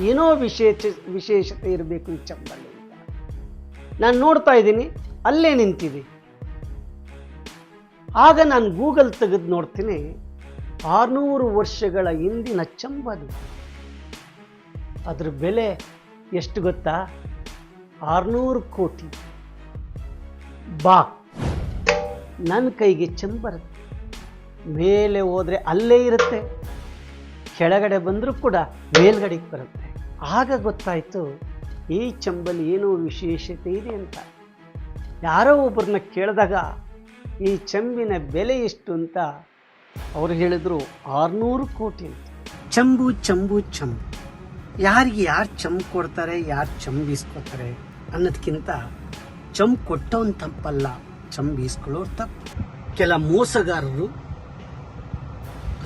ಏನೋ ವಿಶೇಷ ವಿಶೇಷತೆ ಇರಬೇಕು ಈ ಅಂತ. ನಾನು ನೋಡ್ತಾ ಇದ್ದೀನಿ, ಅಲ್ಲೇ ನಿಂತಿದೆ. ಆಗ ನಾನು ಗೂಗಲ್ ತೆಗೆದು ನೋಡ್ತೀನಿ, ಆರುನೂರು ವರ್ಷಗಳ ಹಿಂದಿನ ಚಂಬದು ಅದ್ರ ಬೆಲೆ ಎಷ್ಟು ಗೊತ್ತಾ? ಆರುನೂರು ಕೋಟಿ. ಬಾ. ನನ್ನ ಕೈಗೆ ಚಂಬರುತ್ತೆ ಬರುತ್ತೆ. ಮೇಲೆ ಹೋದರೆ ಅಲ್ಲೇ ಇರುತ್ತೆ. ಕೆಳಗಡೆ ಬಂದರೂ ಕೂಡ ಮೇಲ್ಗಡೆಗೆ ಬರುತ್ತೆ. ಆಗ ಗೊತ್ತಾಯಿತು ಈ ಚಂಬಲ್ಲಿ ಏನೋ ವಿಶೇಷತೆ ಇದೆ ಅಂತ. ಯಾರೋ ಒಬ್ಬರನ್ನ ಕೇಳಿದಾಗ, ಈ ಚಂಬಿನ ಬೆಲೆ ಎಷ್ಟು ಅಂತ ಅವರು ಹೇಳಿದ್ರು, ಆರುನೂರು ಕೋಟಿ ಅಂತ. ಚಂಬು ಚಂಬು ಚಂಬು. ಯಾರಿಗೆ ಯಾರು ಚಂಬು ಕೊಡ್ತಾರೆ, ಯಾರು ಚಂಬು ಈಸ್ಕೊತಾರೆ ಅನ್ನೋದಕ್ಕಿಂತ ಚಂಬು ಕೊಟ್ಟವನ್ ತಪ್ಪಲ್ಲ ಚಂಬಿಸ್ಕೊಳ್ಳೋರು ತಪ್ಪು. ಕೆಲ ಮೋಸಗಾರರು,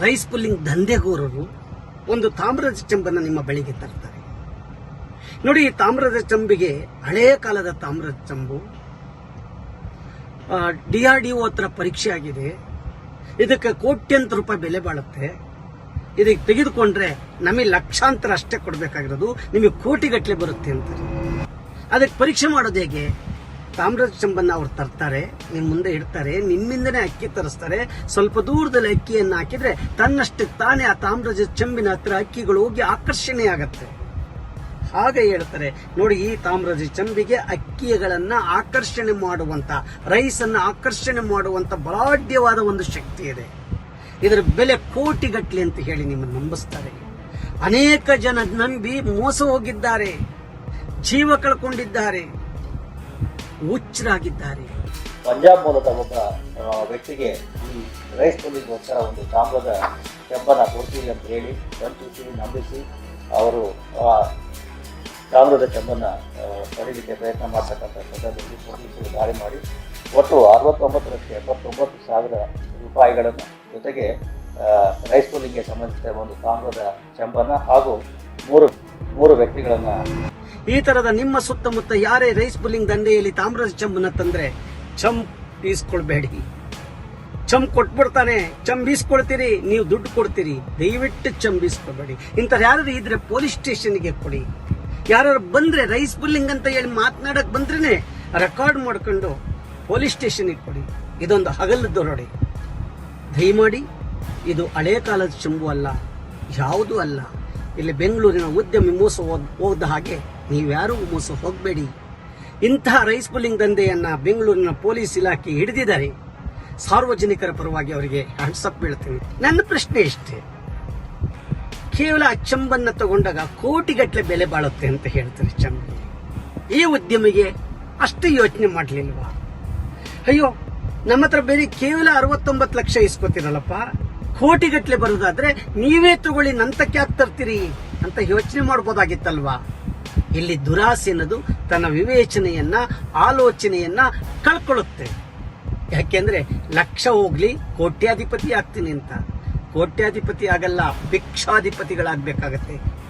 ರೈಸ್ ಪುಲ್ಲಿಂಗ್ ದಂಧೆಗೋರರು ಒಂದು ತಾಮ್ರದ ಚಂಬನ್ನು ನಿಮ್ಮ ಬಳಿಗೆ ತರ್ತಾರೆ. ನೋಡಿ, ಈ ತಾಮ್ರದ ಚಂಬಿಗೆ ಹಳೆಯ ಕಾಲದ ತಾಮ್ರದ ಚಂಬು ಡಿ ಆರ್ ಡಿ ಒ ಹತ್ರ ಪರೀಕ್ಷೆ ಆಗಿದೆ. ಇದಕ್ಕೆ ಕೋಟ್ಯಂತರ ರೂಪಾಯಿ ಬೆಲೆ ಬಾಳುತ್ತೆ. ಇದಕ್ಕೆ ತೆಗೆದುಕೊಂಡ್ರೆ ನಮಗೆ ಲಕ್ಷಾಂತರ ಅಷ್ಟೇ ಕೊಡಬೇಕಾಗಿರೋದು. ನಿಮಗೆ ಕೋಟಿಗಟ್ಟಲೆ ಬರುತ್ತೆ ಅಂತ. ಅದಕ್ಕೆ ಪರೀಕ್ಷೆ ಮಾಡೋದು ಹೇಗೆ? ತಾಮ್ರದ ಚಂಬನ್ನು ಅವ್ರು ತರ್ತಾರೆ ನಿಮ್ಮ ಮುಂದೆ ಇಡ್ತಾರೆ, ನಿಮ್ಮಿಂದನೇ ಅಕ್ಕಿ ತರಿಸ್ತಾರೆ. ಸ್ವಲ್ಪ ದೂರದಲ್ಲಿ ಅಕ್ಕಿಯನ್ನು ಹಾಕಿದ್ರೆ ತನ್ನಷ್ಟಕ್ಕೆ ತಾನೇ ಆ ತಾಮ್ರದ ಚಂಬಿನ ಹತ್ರ ಅಕ್ಕಿಗಳು ಹೋಗಿ ಆಕರ್ಷಣೆ ಆಗತ್ತೆ. ಹಾಗೆ ಹೇಳ್ತಾರೆ ನೋಡಿ, ಈ ತಾಮ್ರದ ಚಂಬಿಗೆ ಅಕ್ಕಿಗಳನ್ನ ಆಕರ್ಷಣೆ ಮಾಡುವಂತ ರೈಸ್ ಅನ್ನ ಆಕರ್ಷಣೆ ಮಾಡುವಂತ ಬಲಾಢ್ಯವಾದ ಒಂದು ಶಕ್ತಿ ಇದೆ. ಇದರ ಬೆಲೆ ಕೋಟಿಗಟ್ಟಲೆ ಅಂತ ಹೇಳಿ ನಿಮ್ಮನ್ನು ನಂಬಿಸ್ತಾರೆ. ಅನೇಕ ಜನ ನಂಬಿ ಮೋಸ ಹೋಗಿದ್ದಾರೆ. ಜೀವ ಕಳ್ಕೊಂಡಿದ್ದಾರೆ. ಹುಚ್ಚರಾಗಿದ್ದಾರೆ. ಪಂಜಾಬ್ ಮೂಲದ ಒಬ್ಬ ವ್ಯಕ್ತಿಗೆ ಈ ರೈಸ್ ಪುಲ್ಲಿಗೋಸ್ಕರ ಒಂದು ತಾಮ್ರದ ಕೆಂಬನ ಕೊಡ್ತೀವಿ ಅಂತ ಹೇಳಿ ನಂಬಿಸಿ. ಅವರು ತಾಮ್ರದ ಚೆಂಬನ್ನ ಆ, ಪಡೀಲಿಕ್ಕೆ ಪ್ರಯತ್ನ ಮಾಡ್ತಕ್ಕಂಥ ಸಂದರ್ಭದಲ್ಲಿ ಪೊಲೀಸರು ದಾಳಿ ಮಾಡಿ ಒಟ್ಟು ಅರವತ್ತೊಂಬತ್ತು ಲಕ್ಷ ಎಪ್ಪತ್ತೊಂಬತ್ತು ಸಾವಿರ ರೂಪಾಯಿಗಳನ್ನು ಜೊತೆಗೆ ರೈಸ್ ಪುಲ್ಲಿಂಗ್ಗೆ ಸಂಬಂಧಿಸಿದ ಒಂದು ತಾಮ್ರದ ಚೆಂಬನ್ನ ಹಾಗೂ ಮೂರು ಮೂರು ವ್ಯಕ್ತಿಗಳನ್ನು ಈ ತರದ ನಿಮ್ಮ ಸುತ್ತಮುತ್ತ ಯಾರೇ ರೈಸ್ ಪುಲ್ಲಿಂಗ್ ದಂಡೆಯಲ್ಲಿ ತಾಮ್ರದ ಚಂಬನ್ನ ತಂದ್ರೆ ಚಂಪ್ ಈಸ್ಕೊಳ್ಬೇಡಿ ಚಂಪ್ ಕೊಟ್ಬಿಡ್ತಾನೆ ಚಂಬಿಸ್ಕೊಳ್ತೀರಿ ನೀವು ದುಡ್ಡು ಕೊಡ್ತೀರಿ ದಯವಿಟ್ಟು ಚಂಬಿಸ್ಕೊಳ್ಬೇಡಿ ಇಂಥ ಯಾರು ಇದ್ರೆ ಪೊಲೀಸ್ ಸ್ಟೇಷನ್ಗೆ ಕೊಡಿ. ಯಾರು ಬಂದ್ರೆ ರೈಸ್ ಪುಲ್ಲಿಂಗ್ ಅಂತ ಹೇಳಿ ಮಾತನಾಡಕ್ ಬಂದ್ರೆ ರೆಕಾರ್ಡ್ ಮಾಡ್ಕೊಂಡು ಪೊಲೀಸ್ ಸ್ಟೇಷನ್ ಕೊಡಿ. ಇದೊಂದು ಹಗಲು ನೋಡಿ. ದಯಮಾಡಿ, ಇದು ಹಳೆ ಕಾಲದ ಚಂಬು ಅಲ್ಲ, ಯಾವುದೂ ಅಲ್ಲ. ಇಲ್ಲಿ ಬೆಂಗಳೂರಿನ ಉದ್ಯಮಿ ಮೋಸ ಹೋದ ಹಾಗೆ ನೀವ್ಯಾರೂ ಮೋಸ ಹೋಗಬೇಡಿ. ಇಂತಹ ರೈಸ್ ಪುಲ್ಲಿಂಗ್ ದಂಧೆಯನ್ನ ಬೆಂಗಳೂರಿನ ಪೊಲೀಸ್ ಇಲಾಖೆ ಹಿಡಿದಿದ್ದಾರೆ. ಸಾರ್ವಜನಿಕರ ಪರವಾಗಿ ಅವರಿಗೆ ಹ್ಯಾಂಡ್ಸಪ್ ಬೀಳ್ತೀನಿ. ನನ್ನ ಪ್ರಶ್ನೆ ಇಷ್ಟೇ. ಕೇವಲ ಅಚ್ಚಂಬನ್ನ ಚಂಬನ್ನ ತಗೊಂಡಾಗ ಕೋಟಿಗಟ್ಟಲೆ ಬೆಲೆ ಬಾಳುತ್ತೆ ಅಂತ ಹೇಳ್ತಾರೆ ಚಂಬನ್ ಈ ಉದ್ಯಮಿಗೆ ಅಷ್ಟು ಯೋಚನೆ ಮಾಡ್ಲಿಲ್ವಾ? ಅಯ್ಯೋ, ನಮ್ಮ ಹತ್ರ ಬೇರೆ ಕೇವಲ ಅರವತ್ತೊಂಬತ್ತು ಲಕ್ಷ ಇಸ್ಕೋತಿರಲ್ಲಪ್ಪ? ಕೋಟಿಗಟ್ಟಲೆ ಬರೋದಾದ್ರೆ ನೀವೇ ತಗೊಳ್ಳಿ, ನಂತಕ್ಕೆ ಯಾಕೆ ತರ್ತೀರಿ ಅಂತ ಯೋಚನೆ ಮಾಡ್ಬೋದಾಗಿತ್ತಲ್ವಾ? ಇಲ್ಲಿ ದುರಾಸೆ ಅನ್ನೋದು ತನ್ನ ವಿವೇಚನೆಯನ್ನ, ಆಲೋಚನೆಯನ್ನ ಕಳ್ಕೊಳ್ಳುತ್ತೆ ಯಾಕೆಂದ್ರೆ ಲಕ್ಷ ಹೋಗ್ಲಿ, ಕೋಟ್ಯಾಧಿಪತಿ ಆಗ್ತೀನಿ ಅಂತ. ಕೋಟ್ಯಾಧಿಪತಿ ಆಗಲ್ಲ ಭಿಕ್ಷಾಧಿಪತಿಗಳಾಗ್ಬೇಕಾಗತ್ತೆ.